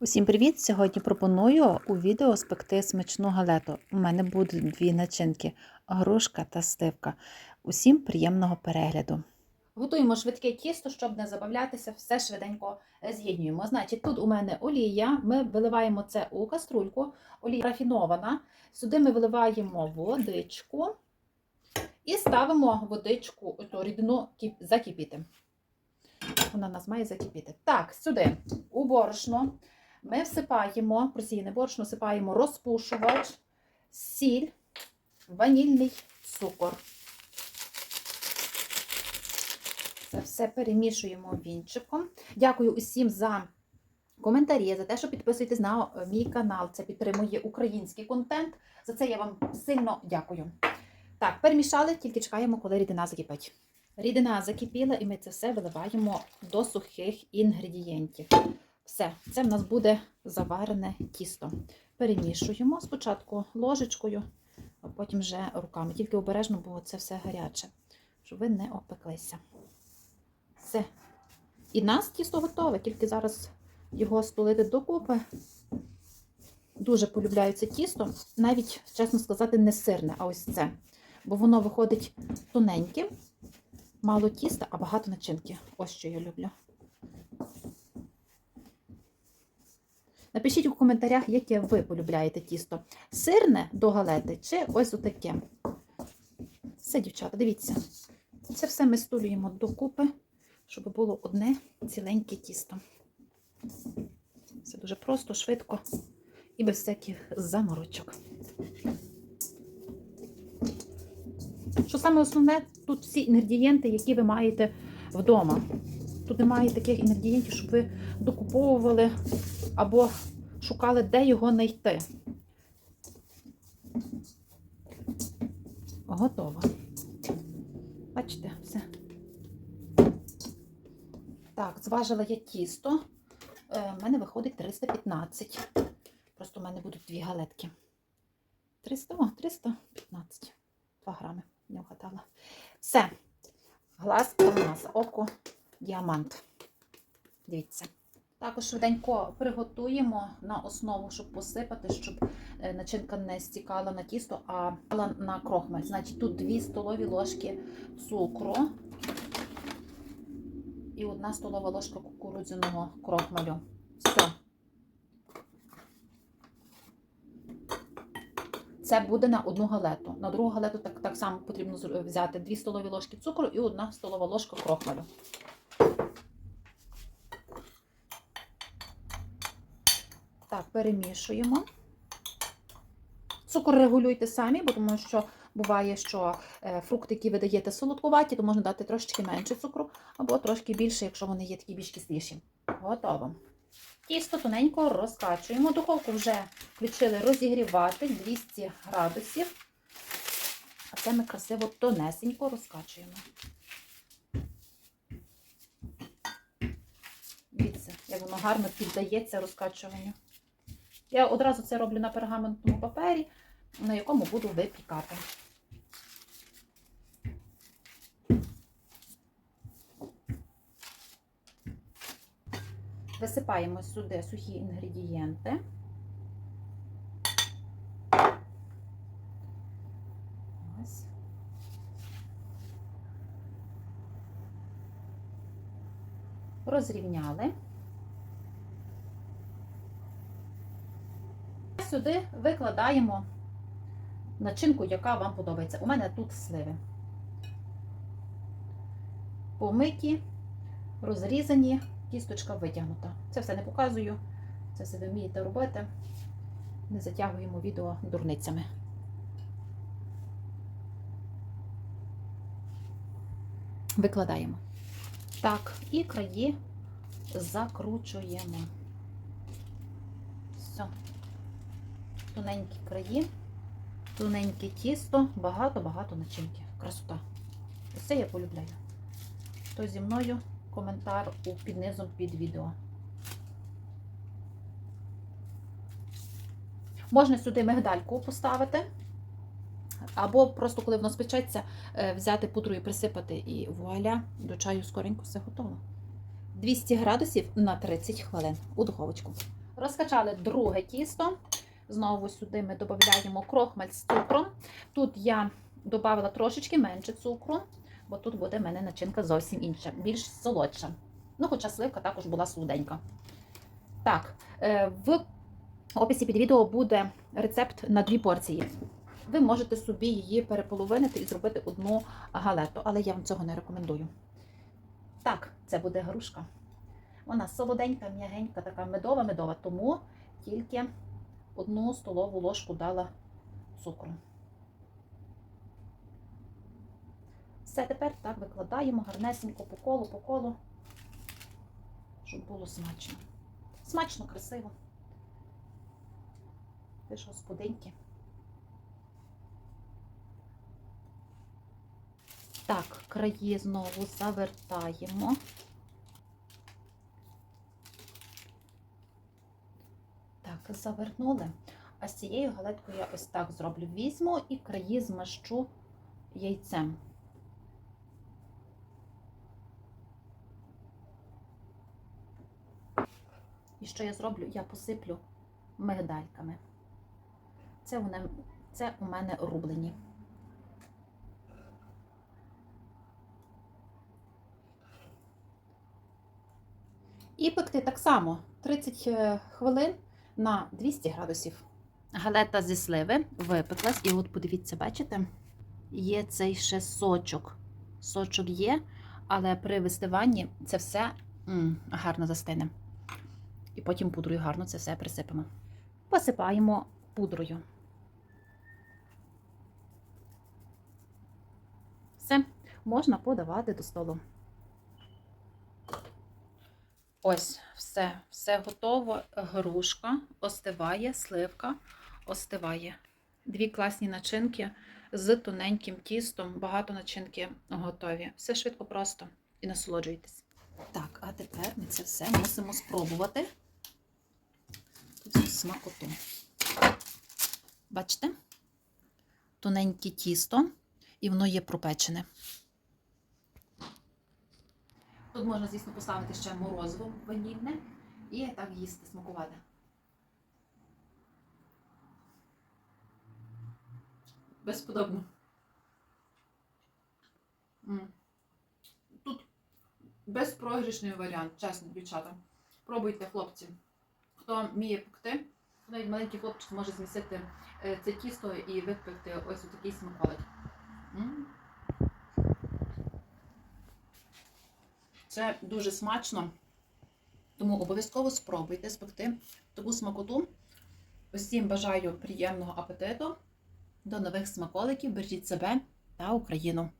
Усім привіт! Сьогодні пропоную у відео спекти смачну галету. У мене будуть дві начинки грушка та сливка. Усім приємного перегляду. Готуємо швидке тісто, щоб не забавлятися, все швиденько з'єднюємо. Значить, тут у мене олія, ми виливаємо це у каструльку, олія рафінована. Сюди ми виливаємо водичку і ставимо водичку, ту рідину кип- закипіти. Вона у нас має закипіти. Так, сюди у борошно ми всипаємо, просіяне борошно, всипаємо розпушувач, сіль, ванільний цукор. Це все перемішуємо вінчиком. Дякую усім за коментарі, за те, що підписуєтесь на е, мій канал. Це підтримує український контент. За це я вам сильно дякую. Так, перемішали, тільки чекаємо, коли рідина закипить. Рідина закипіла, і ми це все виливаємо до сухих інгредієнтів. Все, це в нас буде заварене тісто. Перемішуємо спочатку ложечкою, а потім вже руками. Тільки обережно, бо це все гаряче, щоб ви не опеклися. Все. І нас тісто готове, тільки зараз його стулити докупи. Дуже полюбляю це тісто, навіть, чесно сказати, не сирне, а ось це. Бо воно виходить тоненьким, мало тіста, а багато начинки. Ось що я люблю. Напишіть у коментарях, яке ви полюбляєте тісто. Сирне до галети чи ось отаке. Все, дівчата, дивіться. Це все ми стулюємо докупи, щоб було одне ціленьке тісто. Все дуже просто, швидко і без всяких заморочок. Що саме основне, тут всі інгредієнти, які ви маєте вдома. Тут немає таких інгредієнтів, щоб ви докуповували або шукали, де його знайти. Готово. Бачите, все. Так, зважила я тісто. Е, в мене виходить 315. Просто в мене будуть дві галетки. 300, о, 315. 2 грами. Не вгадала. Все. Глаз, алмаз, око, діамант. Дивіться. Також швиденько приготуємо на основу, щоб посипати, щоб е, начинка не стікала на тісто, а на крохмаль. Значить, тут 2 столові ложки цукру і 1 столова ложка кукурудзяного крохмалю. Все. Це буде на одну галету. На другу галету так, так само потрібно взяти 2 столові ложки цукру і 1 столова ложка крохмалю. Так, перемішуємо. Цукор регулюйте самі, бо тому що буває, що е, фрукти, які ви даєте солодкуваті, то можна дати трошечки менше цукру, або трошки більше, якщо вони є такі більш кисліші. Готово. Тісто тоненько розкачуємо. Духовку вже включили розігрівати 200 градусів. А це ми красиво тонесенько розкачуємо. Дивіться, як воно гарно піддається розкачуванню. Я одразу це роблю на пергаментному папері, на якому буду випікати. Висипаємо сюди сухі інгредієнти. Розрівняли. Сюди викладаємо начинку, яка вам подобається. У мене тут сливи. Помиті, розрізані, кісточка витягнута. Це все не показую. Це все ви вмієте робити. Не затягуємо відео дурницями. Викладаємо. Так, і краї закручуємо. Все. Тоненькі краї, тоненьке тісто, багато-багато начинки. Красота. Це я полюбляю. Хто зі мною коментар у під під відео. Можна сюди мигдальку поставити, або просто, коли воно спечеться, е, взяти пудру і присипати, і вуаля, до чаю скоренько все готово. 200 градусів на 30 хвилин у духовочку. Розкачали друге тісто. Знову сюди ми додаємо крохмаль з цукром. Тут я додала трошечки менше цукру, бо тут буде в мене начинка зовсім інша, більш солодша. Ну, хоча сливка також була солоденька. Так, е, в описі під відео буде рецепт на дві порції. Ви можете собі її переполовинити і зробити одну галету, але я вам цього не рекомендую. Так, це буде грушка. Вона солоденька, м'ягенька, така медова-медова, тому тільки одну столову ложку дала цукру. Все, тепер так викладаємо гарнесенько по колу, по колу, щоб було смачно. Смачно, красиво. Ви ж господинки. Так, краї знову завертаємо. Так, завернули. А з цією галеткою я ось так зроблю. Візьму і краї змащу яйцем. І що я зроблю? Я посиплю мигдальками. Це, вони, це у мене рублені. І пекти так само 30 е, хвилин на 200 градусів. Галета зі сливи випеклась, і от подивіться, бачите, є цей ще сочок. Сочок є, але при вистиванні це все м, гарно застине. І потім пудрою гарно це все присипемо. Посипаємо пудрою. Все, можна подавати до столу. Ось, все, все готово. Грушка остиває, сливка остиває. Дві класні начинки з тоненьким тістом. Багато начинки готові. Все швидко, просто і насолоджуйтесь. Так, а тепер ми це все мусимо спробувати. Смакоту. Бачите? Тоненьке тісто, і воно є пропечене. Тут можна, звісно, поставити ще морозиво ванільне і так їсти, смакувати. Безподобно. Тут безпрогрішний варіант, чесно, дівчата. Пробуйте, хлопці. Хто вміє пекти, навіть маленький хлопчик може змісити е, це тісто і випекти ось такий смаколик. Це дуже смачно, тому обов'язково спробуйте спекти таку смакоту. Усім бажаю приємного апетиту. До нових смаколиків. Бережіть себе та Україну!